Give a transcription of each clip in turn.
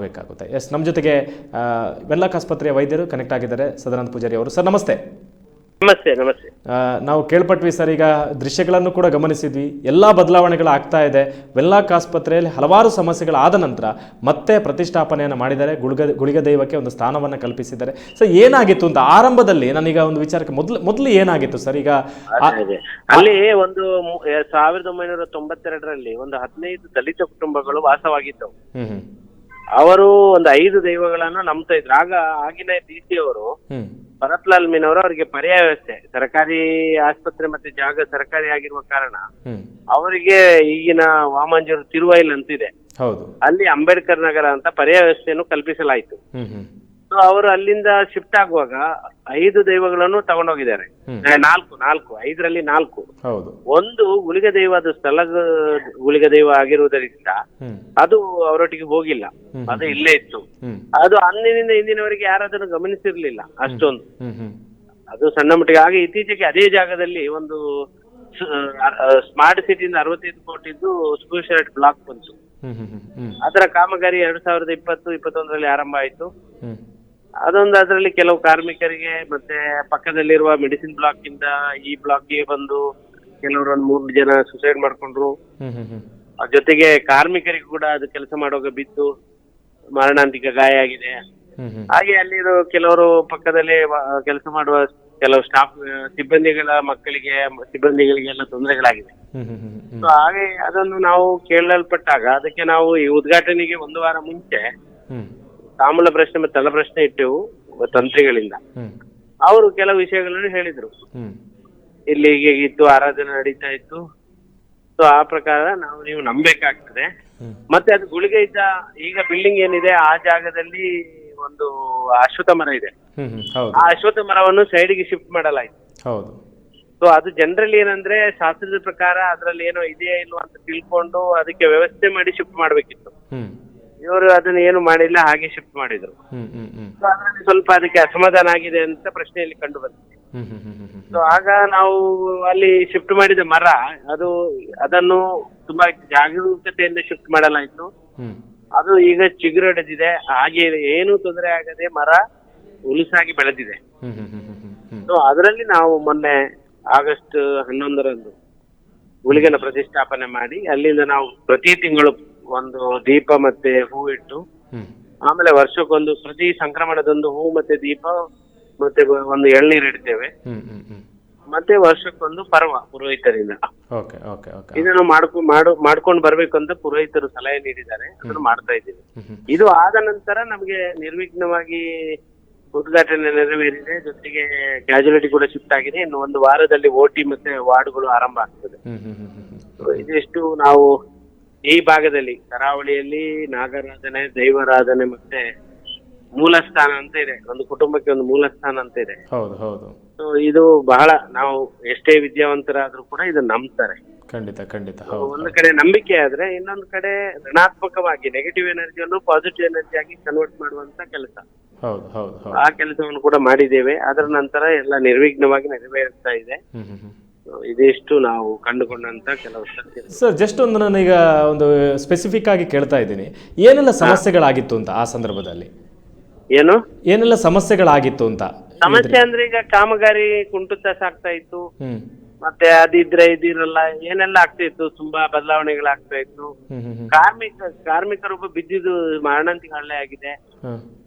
ಮಾಡಬೇಕಾಗುತ್ತೆ. ಎಸ್ ನಮ್ಮ ಜೊತೆಗೆ ಆ, ವೆನ್ಲಾಕ್ ಆಸ್ಪತ್ರೆಯ ವೈದ್ಯರು ಕನೆಕ್ಟ್ ಆಗಿದ್ದಾರೆ. ಸದಾನಂದ ಪೂಜಾರಿ ಅವರು. ಸರ್ ನಮಸ್ತೆ. ನಮಸ್ತೆ ನಮಸ್ತೆ. ನಾವು ಕೇಳ್ಪಟ್ವಿ ಸರ್ ಈಗ ದೃಶ್ಯಗಳನ್ನು ಕೂಡ ಗಮನಿಸಿದ್ವಿ. ಎಲ್ಲ ಬದಲಾವಣೆಗಳು ಆಗ್ತಾ ಇದೆ. ವೆಲ್ಲಾಕ್ ಆಸ್ಪತ್ರೆಯಲ್ಲಿ ಹಲವಾರು ಸಮಸ್ಯೆಗಳಾದ ನಂತರ ಮತ್ತೆ ಪ್ರತಿಷ್ಠಾಪನೆಯನ್ನು ಮಾಡಿದ್ದಾರೆ. ಗುಳಿಗ ಗುಳಿಗ ದೈವಕ್ಕೆ ಒಂದು ಸ್ಥಾನವನ್ನು ಕಲ್ಪಿಸಿದ್ದಾರೆ. ಸರ್ ಏನಾಗಿತ್ತು ಅಂತ ಆರಂಭದಲ್ಲಿ ನಾನೀಗ ಒಂದು ವಿಚಾರಕ್ಕೆ ಮೊದಲು ಮೊದಲು ಏನಾಗಿತ್ತು ಸರ್? ಈಗ ಅಲ್ಲಿ ಒಂದು ಸಾವಿರದ ಒಂಬೈನೂರ ತೊಂಬತ್ತೆರಡರಲ್ಲಿ ಒಂದು ಹದಿನೈದು ದಲಿತ ಕುಟುಂಬಗಳು ವಾಸವಾಗಿದ್ದವು. ಅವರು ಒಂದು ಐದು ದೈವಗಳನ್ನು ನಂಬ್ತಾ ಇದ್ರು. ಆಗ ಆಗಿನ ಡಿ ಸಿ ಅವರು ಭರತ್ಲಾಲ್ ಭರತ್ಲಾಲ್ ಅವರು ಅವರಿಗೆ ಪರ್ಯಾಯ ವ್ಯವಸ್ಥೆ ಸರ್ಕಾರಿ ಆಸ್ಪತ್ರೆ ಮತ್ತೆ ಜಾಗ ಸರ್ಕಾರಿ ಆಗಿರುವ ಕಾರಣ ಅವರಿಗೆ ಈಗಿನ ವಾಮಂಜರು ತಿರುವೈಲ್ ಅಂತಿದೆ. ಅಲ್ಲಿ ಅಂಬೇಡ್ಕರ್ ನಗರ ಅಂತ ಪರ್ಯಾಯ ವ್ಯವಸ್ಥೆಯನ್ನು ಕಲ್ಪಿಸಲಾಯಿತು. ಅವರು ಅಲ್ಲಿಂದ ಶಿಫ್ಟ್ ಆಗುವಾಗ ಐದು ದೈವಗಳನ್ನು ತಗೊಂಡೋಗಿದ್ದಾರೆ. ಹೋಗಿದ್ದಾರೆ ನಾಲ್ಕು ನಾಲ್ಕು ಐದರಲ್ಲಿ ನಾಲ್ಕು. ಹೌದು. ಒಂದು ಗುಳಿಗ ದೈವ ಅದು ಸ್ಥಳ ಗುಳಿಗ ದೈವ ಆಗಿರುವುದರಿಂದ ಹ್ಮ್. ಅದು ಅವರೊಟ್ಟಿಗೆ ಹೋಗಿಲ್ಲ. ಹ್ಮ್. ಅದು ಇಲ್ಲೇ ಇತ್ತು. ಹ್ಮ್. ಅದು ಅಂದಿನಿಂದ ಇಂದಿನವರೆಗೆ ಯಾರು ಅದನ್ನು ಗಮನಿಸಿರ್ಲಿಲ್ಲ ಅಷ್ಟೊಂದು. ಹ್ಮ್ ಹ್ಮ್. ಅದು ಸಣ್ಣ ಮಟ್ಟಿಗೆ ಹಾಗೆ ಇತ್ತೀಚೆಗೆ ಅದೇ ಜಾಗದಲ್ಲಿ ಒಂದು ಸ್ಮಾರ್ಟ್ ಸಿಟಿಯಿಂದ ಅರವತ್ತೈದು ಕೋಟಿದ್ದು ಸ್ಪೂಶರ್ಟ್ ಬ್ಲಾಕ್ ಬಂತು. ಹ್ಮ್ ಹ್ಮ್ ಹ್ಮ್ ಹ್ಮ್. ಅದರ ಕಾಮಗಾರಿ ಎರಡ್ ಸಾವಿರದ ಇಪ್ಪತ್ತು ಇಪ್ಪತ್ತೊಂದರಲ್ಲಿ ಆರಂಭ ಆಯ್ತು. ಹ್ಮ್. ಅದೊಂದು ಅದರಲ್ಲಿ ಕೆಲವು ಕಾರ್ಮಿಕರಿಗೆ ಮತ್ತೆ ಪಕ್ಕದಲ್ಲಿರುವ ಮೆಡಿಸಿನ್ ಬ್ಲಾಕ್ ಇಂದ ಈ ಬ್ಲಾಕ್ಗೆ ಬಂದು ಕೆಲವರು ಒಂದು ಮೂರು ಜನ ಸುಸೈಡ್ ಮಾಡ್ಕೊಂಡ್ರು. ಜೊತೆಗೆ ಕಾರ್ಮಿಕರಿಗೂ ಕೂಡ ಅದು ಕೆಲಸ ಮಾಡುವಾಗ ಬಿದ್ದು ಮಾರಣಾಂತಿಕ ಗಾಯ ಆಗಿದೆ. ಹಾಗೆ ಅಲ್ಲಿರೋ ಕೆಲವರು ಪಕ್ಕದಲ್ಲಿ ಕೆಲಸ ಮಾಡುವ ಕೆಲವು ಸ್ಟಾಫ್ ಸಿಬ್ಬಂದಿಗಳ ಮಕ್ಕಳಿಗೆ ಸಿಬ್ಬಂದಿಗಳಿಗೆಲ್ಲ ತೊಂದರೆಗಳಾಗಿದೆ. ಸೊ ಹಾಗೆ ಅದನ್ನು ನಾವು ಕೇಳಲ್ಪಟ್ಟಾಗ ಅದಕ್ಕೆ ನಾವು ಈ ಉದ್ಘಾಟನೆಗೆ ಒಂದು ವಾರ ಮುಂಚೆ ತಾಮೂಲ ಪ್ರಶ್ನೆ ಮತ್ತೆ ತಲಪ್ರಶ್ನೆ ಇಟ್ಟೆವು ತಂತ್ರಿಗಳಿಂದ. ಅವರು ಕೆಲವು ವಿಷಯಗಳನ್ನು ಹೇಳಿದ್ರು. ಇಲ್ಲಿ ಹೀಗೆ ಇತ್ತು ಆರಾಧನೆ ನಡೀತಾ ಇತ್ತು. ಸೊ ಆ ಪ್ರಕಾರ ನಾವು ನೀವು ನಂಬೇಕಾಗ್ತದೆ ಮತ್ತೆ ಅದು ಗುಳಿಗೆ ಇದ್ದ ಈಗ ಬಿಲ್ಡಿಂಗ್ ಏನಿದೆ ಆ ಜಾಗದಲ್ಲಿ ಒಂದು ಅಶ್ವತ ಮರ ಇದೆ. ಆ ಅಶ್ವತ್ಥ ಮರವನ್ನು ಸೈಡ್ಗೆ ಶಿಫ್ಟ್ ಮಾಡಲಾಯ್ತು. ಹೌದು. ಸೊ ಅದು ಜನರಲ್ಲಿ ಏನಂದ್ರೆ ಶಾಸ್ತ್ರದ ಪ್ರಕಾರ ಅದ್ರಲ್ಲಿ ಏನೋ ಇದೆಯಾ ಇಲ್ವಾ ಅಂತ ತಿಳ್ಕೊಂಡು ಅದಕ್ಕೆ ವ್ಯವಸ್ಥೆ ಮಾಡಿ ಶಿಫ್ಟ್ ಮಾಡ್ಬೇಕಿತ್ತು. ಇವರು ಅದನ್ನ ಏನು ಮಾಡಿಲ್ಲ ಹಾಗೆ ಶಿಫ್ಟ್ ಮಾಡಿದ್ರು. ಹ್ಮ್ ಹ್ಮ್ ಹ್ಮ್. ಸೊ ಅದ್ರಲ್ಲಿ ಸ್ವಲ್ಪ ಅದಕ್ಕೆ ಅಸಮಾಧಾನ ಆಗಿದೆ ಅಂತ ಪ್ರಶ್ನೆಯಲ್ಲಿ ಕಂಡು ಬಂದಿದೆ. ಹ್ಮ್ ಹ್ಮ್ ಹ್ಮ್ ಹ್ಮ್ ಹ್ಮ್. ಸೊ ಆಗ ನಾವು ಅಲ್ಲಿ ಶಿಫ್ಟ್ ಮಾಡಿದ ಮರ ಅದು ಅದನ್ನು ತುಂಬಾ ಜಾಗರೂಕತೆಯಿಂದ ಶಿಫ್ಟ್ ಮಾಡಲಾಯಿತು. ಹ್ಮ್. ಅದು ಈಗ ಚಿಗುರೊಡೆದಿದೆ. ಹಾಗೆ ಏನು ತೊಂದರೆ ಆಗದೆ ಮರ ಉಲುಸಾಗಿ ಬೆಳೆದಿದೆ. ಹ್ಮ್ ಹ್ಮ್ ಹ್ಮ್ ಹ್ಮ್ ಹ್ಮ್. ಹ್ಮ್ ಸೊ ಅದರಲ್ಲಿ ನಾವು ಮೊನ್ನೆ ಆಗಸ್ಟ್ ಹನ್ನೊಂದರಂದು ಗುಳಿಗನ ಪ್ರತಿಷ್ಠಾಪನೆ ಮಾಡಿ ಅಲ್ಲಿಂದ ನಾವು ಪ್ರತಿ ತಿಂಗಳು ಒಂದು ದೀಪ ಮತ್ತೆ ಹೂ ಇಟ್ಟು ಆಮೇಲೆ ವರ್ಷಕ್ಕೊಂದು ಪ್ರತಿ ಸಂಕ್ರಮಣದೊಂದು ಹೂ ಮತ್ತೆ ದೀಪ ಮತ್ತೆ ಒಂದು ಎಳ್ನೀರ್ ಇಡ್ತೇವೆ. ಮತ್ತೆ ವರ್ಷಕ್ಕೊಂದು ಪರ್ವ ಪುರೋಹಿತರಿಂದ. ಇದನ್ನು ಮಾಡ್ಕೊ ಮಾಡು ಮಾಡ್ಕೊಂಡು ಬರ್ಬೇಕು ಅಂತ ಪುರೋಹಿತರು ಸಲಹೆ ನೀಡಿದ್ದಾರೆ. ಅದನ್ನು ಮಾಡ್ತಾ ಇದ್ದೀವಿ. ಇದು ಆದ ನಂತರ ನಮಗೆ ನಿರ್ವಿಘ್ನವಾಗಿ ಉದ್ಘಾಟನೆ ನೆರವೇರಿದೆ. ಜೊತೆಗೆ ಕ್ಯಾಜುಲಿಟಿ ಕೂಡ ಶಿಫ್ಟ್ ಆಗಿದೆ. ಇನ್ನು ಒಂದು ವಾರದಲ್ಲಿ ಓಟಿ ಮತ್ತೆ ವಾರ್ಡ್ಗಳು ಆರಂಭ ಆಗ್ತದೆ. ಇದಿಷ್ಟು ನಾವು ಈ ಭಾಗದಲ್ಲಿ ಕರಾವಳಿಯಲ್ಲಿ ನಾಗರಾಧನೆ ದೈವರಾಧನೆ ಮತ್ತೆ ಮೂಲಸ್ಥಾನ ಅಂತ ಇದೆ. ಒಂದು ಕುಟುಂಬಕ್ಕೆ ಒಂದು ಮೂಲಸ್ಥಾನ ಅಂತ ಇದೆ. ಹೌದು ಇದು ಬಹಳ ನಾವು ಎಷ್ಟೇ ವಿದ್ಯಾವಂತರಾದ್ರೂ ಕೂಡ ಇದನ್ನ ನಂಬ್ತಾರೆ. ಖಂಡಿತ ಖಂಡಿತ. ಹೌದು. ಒಂದು ಕಡೆ ನಂಬಿಕೆ ಆದ್ರೆ ಇನ್ನೊಂದು ಕಡೆ ಋಣಾತ್ಮಕವಾಗಿ ನೆಗೆಟಿವ್ ಎನರ್ಜಿಯನ್ನು ಪಾಸಿಟಿವ್ ಎನರ್ಜಿ ಆಗಿ ಕನ್ವರ್ಟ್ ಮಾಡುವಂತ ಕೆಲಸ. ಹೌದು ಹೌದು ಹೌದು. ಆ ಕೆಲಸವನ್ನು ಕೂಡ ಮಾಡಿದ್ದೇವೆ. ಅದರ ನಂತರ ಎಲ್ಲ ನಿರ್ವಿಘ್ನವಾಗಿ ನೆರವೇರುತ್ತಾ ಇದೆ. ಹ್ಮ್ ಹ್ಮ್ ಹ್ಮ್. So ಇದಿಷ್ಟು ನಾವು ಕಂಡುಕೊಂಡಂತ ಕೆಲವು ಸತ್ಯ. ಸರ್ ಜಸ್ಟ್ ಒಂದು ನಾನು ಈಗ ಒಂದು ಸ್ಪೆಸಿಫಿಕ್ ಆಗಿ ಕೇಳ್ತಾ ಇದ್ದೀನಿ. ಏನೆಲ್ಲ ಸಮಸ್ಯೆಗಳಾಗಿತ್ತು ಅಂತ ಆ ಸಂದರ್ಭದಲ್ಲಿ? ಏನು? ಏನೆಲ್ಲ ಸಮಸ್ಯೆಗಳಾಗಿತ್ತು ಅಂತ ಸಮಸ್ಯೆ ಅಂದ್ರೆ ಈಗ ಕಾಮಗಾರಿ ಕುಂಟುತ್ತ ಸಾಕ್ತಾ ಇತ್ತು. ಹ್ಮ್. ಮತ್ತೆ ಅದಿದ್ರೆ ಇದಿರಲ್ಲ ಏನೆಲ್ಲ ಆಗ್ತಾ ಇತ್ತು? ತುಂಬಾ ಬದಲಾವಣೆಗಳಾಗ್ತಾ ಇತ್ತು. ಹ್ಮ್ ಹ್ಮ್ ಹ್ಮ್. ಕಾರ್ಮಿಕ ಕಾರ್ಮಿಕರೊಬ್ಬ ಬಿದ್ದಿದ್ದು ಮಾರಣಾಂತಿಕ ಹಳ್ಳೆ ಆಗಿದೆ. ಹ್ಮ್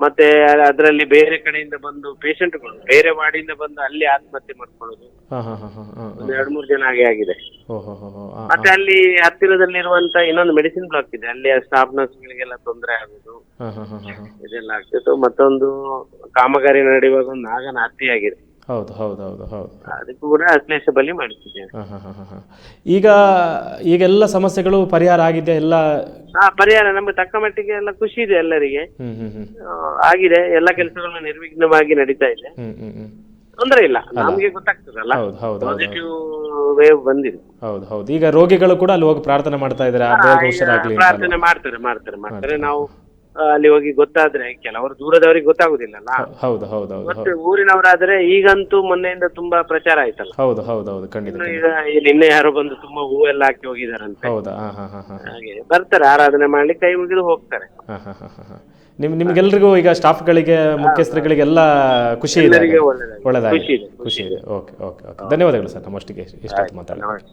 ಮತ್ತೆ ಅದರಲ್ಲಿ ಬೇರೆ ಕಡೆಯಿಂದ ಬಂದು ಪೇಷಂಟ್ಗಳು ಬೇರೆ ವಾರ್ಡಿಂದ ಬಂದು ಅಲ್ಲಿ ಆತ್ಮಹತ್ಯೆ ಮಾಡ್ಕೊಳ್ಳೋದು. ಹಾ ಹಾ ಹಾ ಹಾ ಹಾ ಒಂದು ಎರಡು ಮೂರು ಜನ ಹಾಗೆ ಆಗಿದೆ. ಮತ್ತೆ ಅಲ್ಲಿ ಹತ್ತಿರದಲ್ಲಿರುವಂತ ಇನ್ನೊಂದು ಮೆಡಿಸಿನ್ ಬ್ಲಾಕ್ ಇದೆ. ಅಲ್ಲಿ ಸ್ಟಾಫ್ ನರ್ಸ್ಗಳಿಗೆಲ್ಲ ತೊಂದರೆ ಆಗುದು. ಹಾ ಹಾ ಹಾ ಹಾ ಹಾ. ಇದೆಲ್ಲ ಆಗ್ತಿತ್ತು. ಮತ್ತೊಂದು ಕಾಮಗಾರಿ ನಡೆಯುವಾಗ ಒಂದು ನಾಗನ ಹತ್ಯೆಯಾಗಿದೆ ಹೌದು ಹೌದು ಹೌದು ಹೌದು. ಅದಕ್ಕೂ ಕೂಡ ಅಖಿಲೇಶ ಬಲಿ ಮಾಡ್ತಿದ್ದೇನೆ ಹಾ ಹಾ ಹಾ ಹಾ. ಹಾ ಈಗ ಈಗೆಲ್ಲ ಸಮಸ್ಯೆಗಳು ಪರಿಹಾರ ಆಗಿದೆ ಎಲ್ಲ ಆ ಪರಿಹಾರ ನಮ್ಗೆ ತಕ್ಕ ಮಟ್ಟಿಗೆ ಎಲ್ಲ ಖುಷಿ ಇದೆ ಎಲ್ಲರಿಗೆ. ಹ್ಮ್ ಹ್ಮ್ ಹ್ಮ್. ಆ, ಆಗಿದೆ ಎಲ್ಲ ಕೆಲಸಗಳು ನಿರ್ವಿಘ್ನವಾಗಿ ನಡೀತಾ ಇದೆ. ಹ್ಮ್ ಹ್ಮ್ ಹ್ಮ್. ತೊಂದರೆ ಇಲ್ಲ ನಮ್ಗೆ ಗೊತ್ತಾಗ್ತದಲ್ಲ. ಹೌದು ಹೌದು ಹೌದು ಪಾಸಿಟಿವ್ ವೇವ್ ಬಂದಿದೆ. ಹೌದು ಹೌದು. ಈಗ ರೋಗಿಗಳು ಕೂಡ ಅಲ್ಲಿ ಹೋಗಿ ಪ್ರಾರ್ಥನೆ ಮಾಡ್ತಾ ಇದ್ದಾರೆ ಆ ಬೇಗ ಹುಷಾರಾಗ್ಲಿ ಅಂತ ಪ್ರಾರ್ಥನೆ ಮಾಡ್ತಾರೆ ಮಾಡ್ತಾರೆ ಮಾಡ್ತಾರೆ. ನಾವು ಅಲ್ಲಿ ಹೋಗಿ ಗೊತ್ತಾದ್ರೆ ಕೆಲವರು ದೂರದವರಿಗೆ ಗೊತ್ತಾಗುದಿಲ್ಲಲ್ಲ. ಹೌದು ಹೌದು ಹೌದು ಮತ್ತೆ ಊರಿನವರಾದ್ರೆ ಈಗಂತೂ ಮೊನ್ನೆಯಿಂದ ತುಂಬಾ ಪ್ರಚಾರ ಆಯ್ತಲ್ಲ. ಹೌದು ಹೌದು ಹೌದು ಖಂಡಿತ ಇನ್ನು ಈಗ ಈ ನಿನ್ನೆ ಯಾರೋ ಬಂದು ತುಂಬಾ ಹೂವೆಲ್ಲ ಹಾಕಿ ಹೋಗಿದಾರಂತೆ. ಹೌದಾ? ಹಾ ಹಾ ಹಾ ಹಾ. ಹಾಗೆ ಬರ್ತಾರೆ ಆರಾಧನೆ ಮಾಡ್ಲಿ ಕೈ ಮುಗಿದು ಹೋಗ್ತಾರೆ. ಹಾ ಹಾ ಹಾ ನಿಮ್ ನಿಮ್ಗೆಲ್ರಿಗೂ ಈಗ ಸ್ಟಾಫ್ಗಳಿಗೆ ಮುಖ್ಯಸ್ಥರುಗಳಿಗೆಲ್ಲ ಖುಷಿ ಇದೆ ಎಲ್ಲರಿಗೆ ಒಳ್ಳೆದಾಗಿದೆ. ಒಳ್ಳೆದಾಗಿದೆ ಖುಷಿ ಇದೆ, ಖುಷಿ ಇದೆ. Okay okay okay. ಧನ್ಯವಾದಗಳು ಸರ್ ನಮ್ಮಷ್ಟಿಗೆ ಇಷ್ಟೊತ್ತು ಮಾತಾಡೋಣ ನಮಸ್ತೆ,